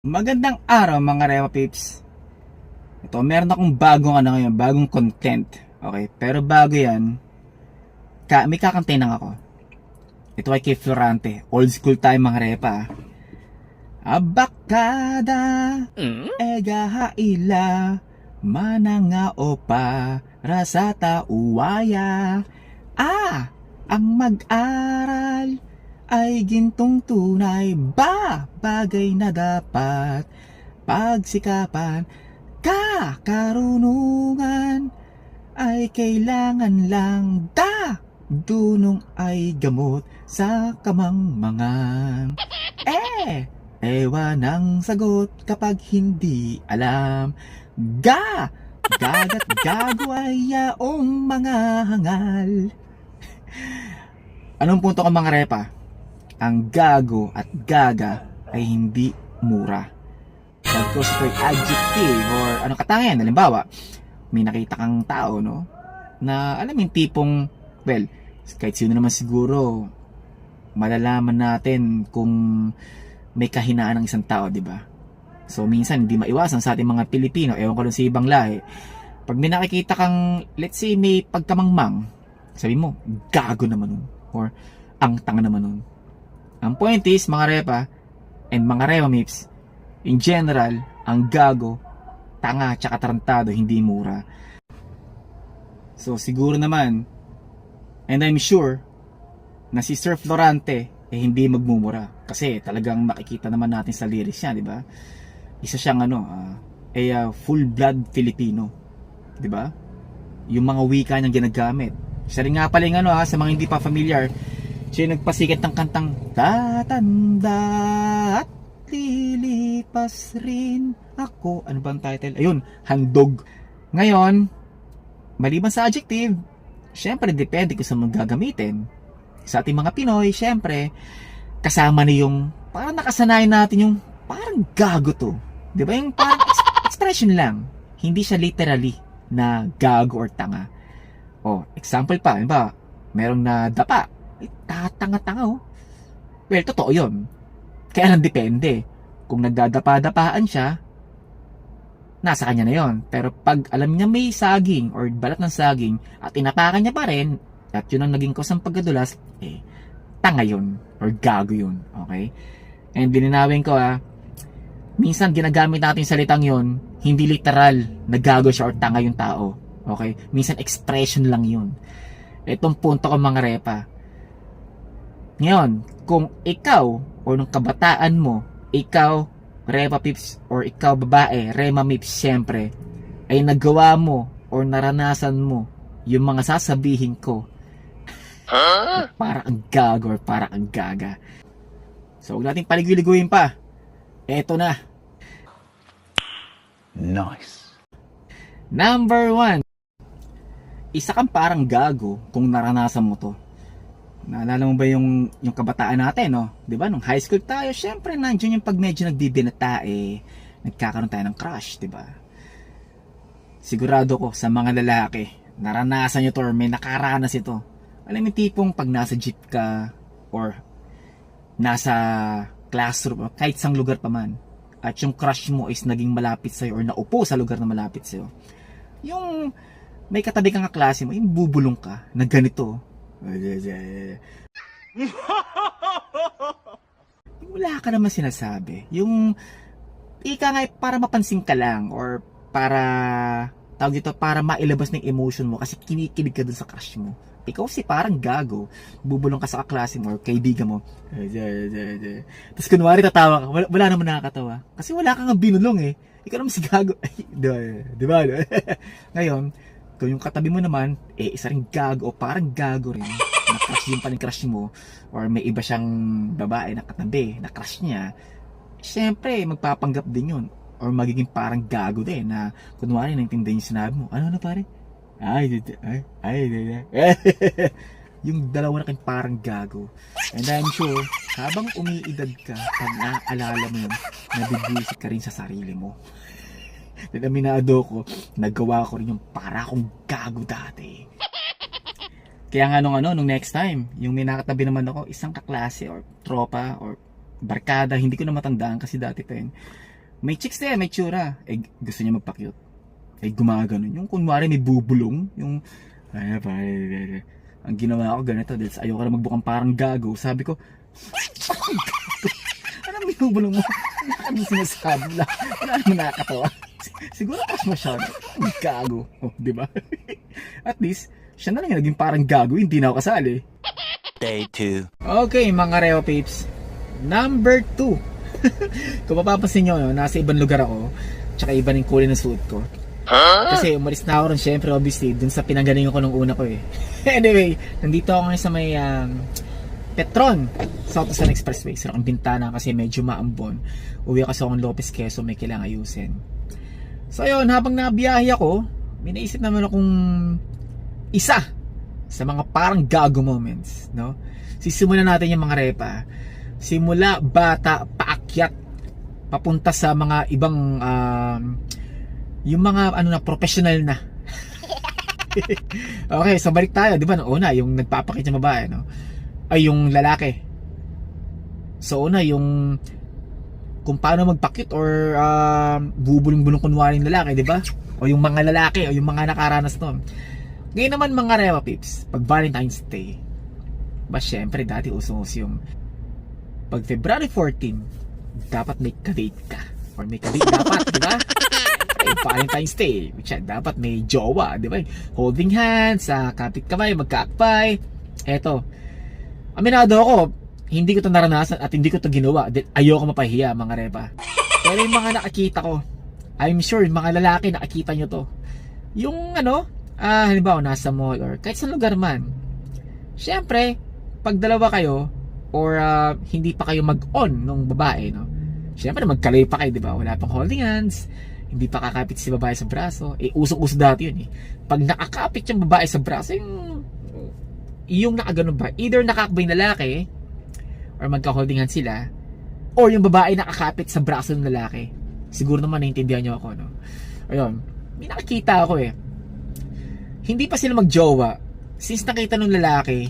Magandang araw mga Rewa Pips. Ito, meron akong bagong ano ngayon, bagong content. Okay, pero bago yan, ka may kakantay lang ako. Ito ay kay Florante. Old school tayo mga Repa. Abakada, ega haila, mananga opa, rasata uwaya. Ah, ang mag-aral ay gintong tunay ba bagay na dapat pagsikapan kakarunungan ay kailangan lang da dunong ay gamot sa kamangmangan. Eh ewan ang sagot kapag hindi alam. Ga gagat gago ay yaong mga hangal. Anong punto ka mga repa? Ang gago at gaga ay hindi mura. Pagkos ito ay adjective or ano katangian, halimbawa, may nakita kang tao, no? Na alam yung tipong, well, kahit sino naman siguro, malalaman natin kung may kahinaan ng isang tao, di ba? So minsan hindi maiwasan sa ating mga Pilipino, ewan ko lang sa ibang lahi. Pag may nakikita kang, let's say may pagkamangmang, sabi mo, gago naman nun. Or, ang tanga naman nun. Ang point is, mga repa, and mga repa mips, in general, ang gago, tanga, tsaka tarantado, hindi mura. So, siguro naman, and I'm sure, na si Sir Florante, eh, hindi magmumura. Kasi talagang makikita naman natin sa lyrics niya, di ba? Isa siyang ano, ah, eh, ah, full-blood Filipino. Di ba? Yung mga wika niyang ginagamit. Siya rin nga pala yung ano ha, sa mga hindi pa familiar, siya yung nagpasikat ng kantang Tatanda at lilipas rin ako. Ano ba ang title? Ayun, Handog. Ngayon, maliban sa adjective, syempre depende kung saan mo gagamitin. Sa ating mga Pinoy, syempre, kasama na yung, parang nakasanayan natin yung, parang gago to. Di ba? Yung parang ex- expression lang. Hindi siya literally na gago or tanga. Oh, example pa, ba? Merong na dapa. Eh, tatanga-tanga oh. Well, totoo yun. Kaya lang depende. Kung nagdadapa-dapaan siya, nasa kanya na yon. Pero pag alam niya may saging or balat ng saging at inapakan niya pa rin, at yun ang naging cause ng pagkadulas, eh, tanga yun or gago yun. Okay? And dininawin ko ah, minsan ginagamit natin salitang yun, hindi literal na gago siya or tanga yung tao. Okay? Minsan expression lang yun. Itong punto ko mga repa. Ngayon, kung ikaw o nung kabataan mo, ikaw, repa pips, or ikaw babae, rema mips, syempre, ay nagawa mo or naranasan mo yung mga sasabihin ko, para ang gago or para ang gaga. So, huwag nating paligwiliguin pa. Eto na. Nice. Number one. Isa kang parang gago kung naranasan mo to. Naalala mo ba yung, yung kabataan natin, no? Di ba? Nung high school tayo, syempre nandiyan yung pag medyo nagbibinata, eh, nagkakaroon tayo ng crush, di ba? Sigurado ko sa mga lalaki, naranasan nyo to or may nakaranas ito. Alam yung tipong pag nasa jeep ka or nasa classroom o kahit sang lugar pa man at yung crush mo is naging malapit sa'yo or naupo sa lugar na malapit sa'yo. Yung may katabi kang kaklase mo, yung bubulong ka na ganito. Wala ka naman sinasabi. Yung ika nga para mapansin ka lang or para tawag dito para mailabas ng emotion mo kasi kinikilig ka dun sa crush mo. Ikaw si parang gago. Bubulong ka sa kaklase mo or kaibigan mo. Tapos kunwari tatawa ka. Wala, wala naman nakakatawa. Kasi wala kang binulong eh. Ikaw naman si gago. Di ba? Di ba? Ngayon, kung yung katabi mo naman, eh, isa ring gago o parang gago rin. Na crush din pa rin crush mo. Or may iba siyang babae na katabi, na crush niya. Siyempre, magpapanggap din yun. Or magiging parang gago din na kunwari naintindihan yung sinabi mo. Ano na pare? Ay, ay, ay, di- yung dalawa na kayong parang gago. And I'm sure, habang umiidad ka, pag naaalala mo yun, nabibwisit ka rin sa sarili mo. Dinaminado ko, nagawa ko rin yung para akong gago dati. Kaya nga nung ano, nung next time, yung may nakatabi naman ako, isang kaklase or tropa or barkada, hindi ko na matandaan kasi dati pa yun. May chicks na yan, may tsura. Eh, gusto niya magpa-cute. Eh, gumaganon. Yung kunwari may bubulong. Yung, ay, pare, pare. Ang ginawa ko ganito, dahil ayoko na magbukang parang gago. Sabi ko, Anong binubulong mo? Ano sinasabi lang? Wala naman nakakatawa. Siguro kasi masyado. Ang gago. Oh, di ba? At least, siya na lang yung naging parang gago. Hindi na ako kasali. Day 2. Okay, mga Reo Peeps. Number 2. Kung mapapansin nyo, no, nasa ibang lugar ako. Tsaka iba ng kulay ng suit ko. Kasi umalis na ako ron, syempre, obviously, dun sa pinanggalingan ko nung una ko eh. anyway, nandito ako ngayon sa may um, Petron, South Luzon Expressway. Sarap ang bintana kasi medyo maambon. Uwi ako sa akong Lopez Quezon, may kailangan ayusin. So ayun, habang nabiyahe ako, may naisip naman akong isa sa mga parang gago moments, no? Sisimulan natin yung mga repa. Simula bata, paakyat, papunta sa mga ibang um, yung mga ano na professional na. okay, so balik tayo, 'di ba? Una, yung nagpapakit ng babae, no? Ay yung lalaki. So una yung kung paano magpakit or um, bubulong-bulong kunwari yung lalaki, 'di ba? O yung mga lalaki o yung mga nakaranas noon. Ngayon naman mga rewa pips, pag Valentine's Day, ba syempre dati usong-uso yung pag February 14, dapat may kadate ka. Or may kadate dapat, di ba? Eh, Valentine's Day, which is, dapat may jowa, di ba? Holding hands, sa kapit kamay, magkaakpay. Eto, aminado ako, hindi ko to naranasan at hindi ko to ginawa. Ayoko mapahiya, mga repa. Pero yung mga nakakita ko, I'm sure, mga lalaki nakakita nyo to. Yung ano, ah, halimbawa nasa mall or kahit sa lugar man. Siyempre, pag dalawa kayo or ah, hindi pa kayo mag-on nung babae, no? Siyempre, magkaloy pa kayo, di ba? Wala pang holding hands, hindi pa kakapit si babae sa braso. Eh, usok-uso dati yun eh. Pag nakakapit yung babae sa braso, yung, yung nakaganon ba? Either nakakabay lalaki, or magka-holding hands sila, or yung babae nakakapit sa braso ng lalaki. Siguro naman naintindihan nyo ako, no? Ayun, may nakikita ako eh. Hindi pa sila magjowa. Since nakita nung lalaki,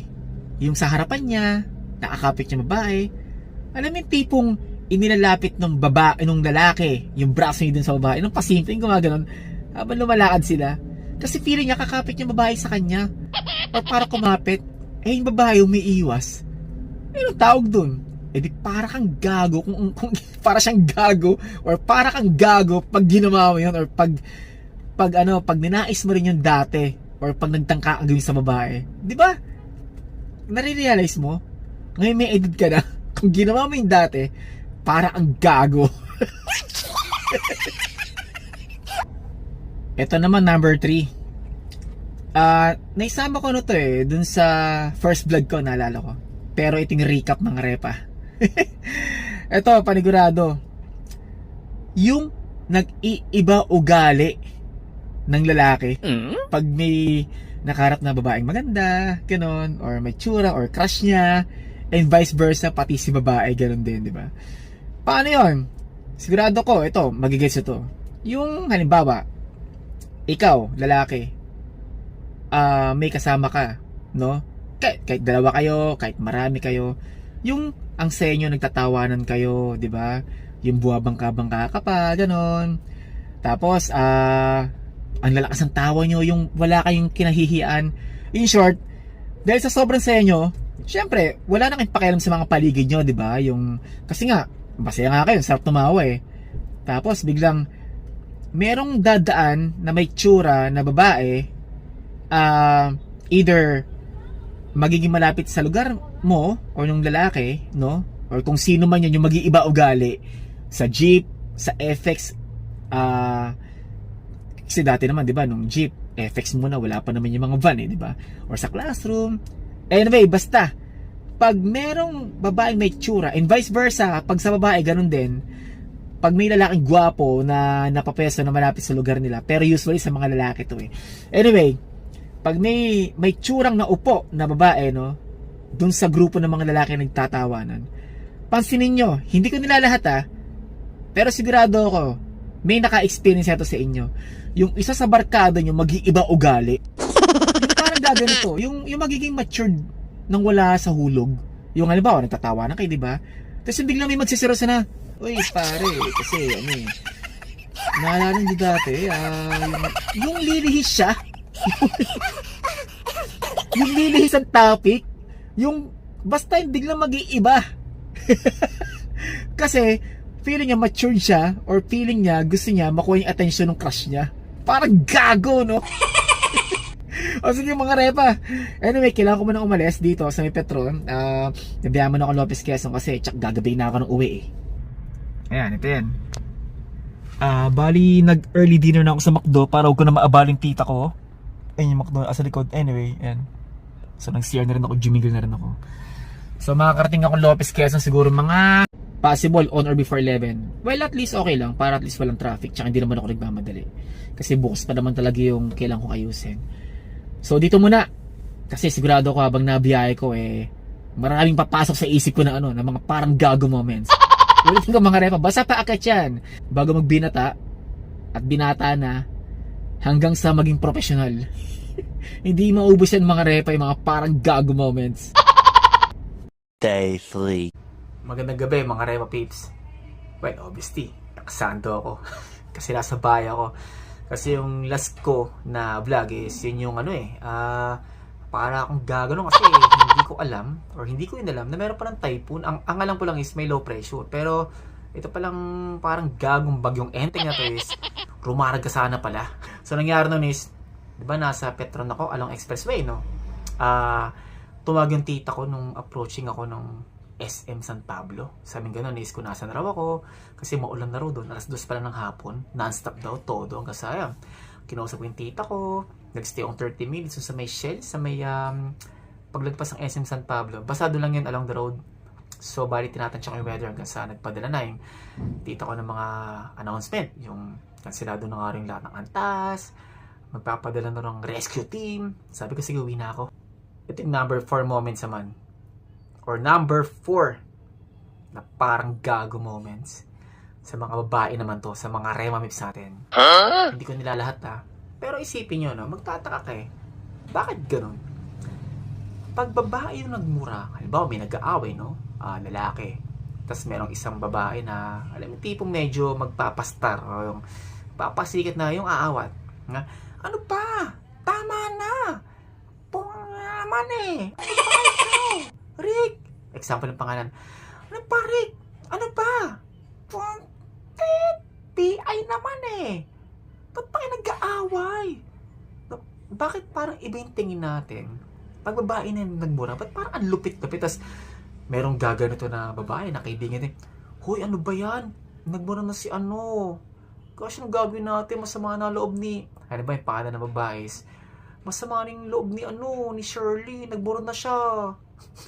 yung sa harapan niya, nakakapit yung babae, alam yung tipong inilalapit ng babae, nung lalaki, yung braso niya dun sa babae, nung pasimple, yung gumaganon, habang lumalakad sila. Kasi feeling niya kakapit yung babae sa kanya. Or para kumapit, eh yung babae umiiwas. Anong tawag dun? Eh di para kang gago kung, kung para siyang gago or para kang gago pag ginawa mo yun or pag pag ano, pag ninais mo rin yung dati or pag nagtangka ang gawin sa babae. Di ba? Nare-realize mo? Ngayon may edit ka na. Kung ginawa mo yung dati, para ang gago. Ito naman number 3. Ah, naisama ko na to eh dun sa first vlog ko naalala ko. Pero iting recap ng repa. Ito panigurado. Yung nag-iiba ugali ng lalaki pag may nakaharap na babaeng maganda, ganon, or may tsura, or crush niya, and vice versa, pati si babae, ganon din, di ba? Paano yon? Sigurado ko, ito, magigets ito. Yung, halimbawa, ikaw, lalaki, ah may kasama ka, no? Kahit, kahit dalawa kayo, kahit marami kayo, yung ang sa inyo nagtatawanan kayo, di ba? Yung buwabangka-bangka ka pa. Tapos, ah, ang lalakas ng tawa nyo, yung wala kayong kinahihiyan. In short, dahil sa sobrang saya nyo, syempre, wala na kayong pakialam sa mga paligid nyo, di ba? Yung, kasi nga, masaya nga kayo, sarap tumawa eh. Tapos, biglang, merong dadaan na may tsura na babae, ah, either magiging malapit sa lugar mo or nung lalaki, no? Or kung sino man yun yung mag-iiba ugali sa jeep, sa FX, ah, kasi dati naman, di ba, nung jeep, FX muna, wala pa naman yung mga van eh, di ba? Or sa classroom. Anyway, basta, pag merong babaeng may tsura, and vice versa, pag sa babae, ganun din, pag may lalaking gwapo na napapeso na malapit sa lugar nila, pero usually sa mga lalaki to eh. Anyway, pag may may tsurang na upo na babae, no, dun sa grupo ng mga lalaki na nagtatawanan, pansinin nyo, hindi ko nilalahat ah, pero sigurado ako, may naka-experience ito sa inyo. Yung isa sa barkada nyo, mag-iiba ugali. yung parang gaganito, yung, yung magiging matured nang wala sa hulog. Yung halimbawa, nagtatawanan kayo, di ba? Tapos yung biglang may magsiseryoso na, Uy, pare, kasi ano eh. Naalala niyo dati, ah, yung, yung lilihis siya. yung lilihis ang topic. Yung, basta yung biglang mag-iiba. kasi, feeling niya matured siya or feeling niya gusto niya makuha yung attention ng crush niya. Parang gago, no? o sige mga repa. Anyway, kailangan ko muna umalis dito sa may Petron. Uh, nabiyaman ako Lopez Quezon kasi tsak gagabi na ako ng uwi eh. Ayan, ito yan. Ah, bali nag early dinner na ako sa McDo para huwag ko na maabaling tita ko. Ayun yung McDo sa likod. Anyway, ayan. So nang CR na rin ako, jumigil na rin ako. So makakarating ako Lopez Quezon siguro mga possible on or before 11. Well, at least okay lang para at least walang traffic tsaka hindi naman ako nagmamadali. Kasi bukas pa naman talaga yung kailangan ko ayusin. So dito muna. Kasi sigurado ko habang nabiyahe ko eh maraming papasok sa isip ko na ano, na mga parang gago moments. Ulitin ko mga repa, basta pa akat yan bago magbinata at binata na hanggang sa maging professional. Hindi maubos yan mga repa yung mga parang gago moments. Day 3. Magandang gabi mga Repa Peeps. Well, obviously, nakasando ako. Kasi nasa bahay ako. Kasi yung last ko na vlog is yun yung ano eh. ah para akong gagano kasi hindi ko alam or hindi ko yun alam na meron pa ng typhoon. Ang, ang alam ko lang is may low pressure. Pero ito palang parang gagong bagyong enteng na to is rumarag ka sana pala. So nangyari nun is, di ba nasa Petron ako along expressway no? Ah, tumawag yung tita ko nung approaching ako ng SM San Pablo. Sabi ganun, is kung nasan raw ako, kasi maulan na raw doon, alas dos pala ng hapon, non-stop daw, todo hanggang sayang. Kinausap ko yung tita ko, nagstay on 30 minutes sa may Shell, sa may um, paglagpas ng SM San Pablo. Basado lang yun along the road. So, bali tinatansya ko yung weather hanggang sa nagpadala na yung tita ko ng mga announcement. Yung kansilado na nga rin lahat ng antas, magpapadala na ng rescue team. Sabi ko, sige, uwi na ako. Ito yung number 4 moments naman or number 4 na parang gago moments sa mga babae naman to, sa mga remamips natin. Hindi ko nila lahat ha. Pero isipin nyo, no, magtataka ka eh. Bakit ganun? Pag babae yung nagmura, halimbawa may nag-aaway, no? Ah, lalaki. Tapos merong isang babae na, alam mo, tipong medyo magpapastar. O yung papasikat na yung aawat. Nga, ano pa? Tama na! Punga naman eh! Ano ba ikaw? Rick! Example ng pangalan. Ano pa, Rick? Ano pa? Puntit! PI naman eh! Ba't pa nag-aaway? Ba- Bakit parang iba yung tingin natin? Pag babae na nagmura, ba't parang ang lupit-lupit? Tapos merong gaganito na babae na kaibigan eh. Hoy, ano ba yan? Nagmura na si ano. Gosh, anong gagawin natin? Masama na loob ni... Ano ba yung pangalan ng babae Masama na yung loob ni ano, ni Shirley. Nagmura na siya.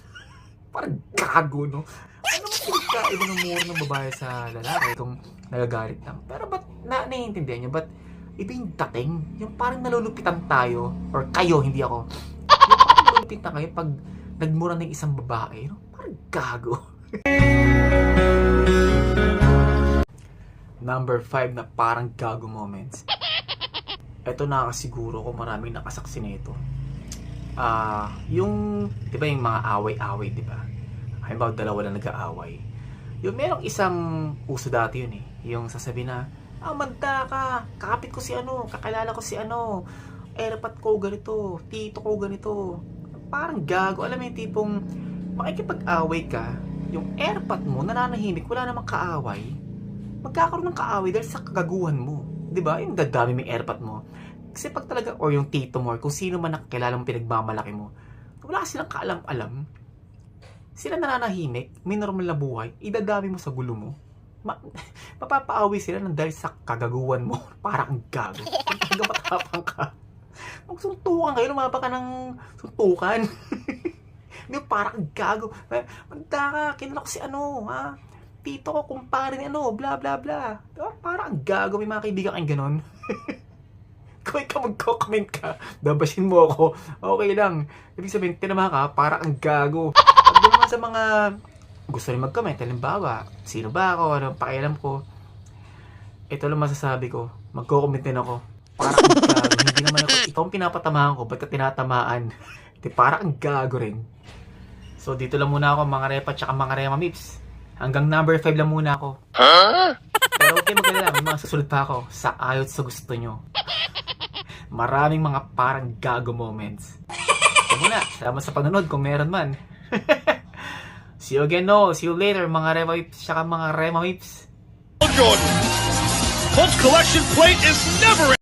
Parang gago, no? Ano mas pinagkaiba ng mura ng babae sa lalaki kung nagagalit lang? Pero ba't na naiintindihan nyo? Ba't iba yung dating? Yung parang nalulupitan tayo, or kayo, hindi ako. Yung parang nalulupitan kayo pag nagmura ng isang babae. No? Gago. Number 5 na parang gago moments. Ito nakakasiguro ko maraming nakasaksi nito. Ah, yung 'di ba yung mga away-away, 'di ba? Halimbawa dalawa lang nag-aaway. Yung merong isang uso dati yun eh. Yung sasabi na, ah, manta ka, kakapit ko si ano, kakilala ko si ano, erapat ko ganito, tito ko ganito. Parang gago. Alam mo yung tipong makikipag-away ka, yung airpat mo, nananahimik, wala namang kaaway, magkakaroon ng kaaway dahil sa kagaguhan mo. ba? Yung dadami mo yung airpat mo. Kasi pag talaga, or yung tito mo, or kung sino man nakakilala mo pinagmamalaki mo, wala silang kaalam-alam. Sila nananahimik, may normal na buhay, idadami mo sa gulo mo. Ma mapapaawi sila ng dahil sa kagaguhan mo. Parang gago. Kung matapang ka. Magsuntukan kayo, lumaba ka ng suntukan. Hindi, parang gago. Magda ka, kinala ko si ano, ha? Tito ko, kumpare ni ano, bla bla bla. Diba? Parang gago, may mga kaibigan kang ganon. Kung ikaw magko-comment ka, dabashin mo ako, okay lang. Ibig sabihin, tinama ka, para ang gago. Pag naman sa mga gusto rin mag-comment, halimbawa, sino ba ako, ano pakialam ko, ito lang masasabi ko, magko-comment din ako. Para ang gago, hindi naman ako, ikaw ang pinapatamaan ko, ba't ka tinatamaan? Di para ang gago rin. So, dito lang muna ako, mga repa, tsaka mga rema mips. Hanggang number 5 lang muna ako. Pero okay magalala, may mga susunod pa ako sa ayot sa gusto nyo. Maraming mga parang gago moments. Ito muna, salamat sa panonood kung meron man. See you again, no. See you later, mga Rema Whips, tsaka mga Rema Whips. Jordan. Colts collection plate is never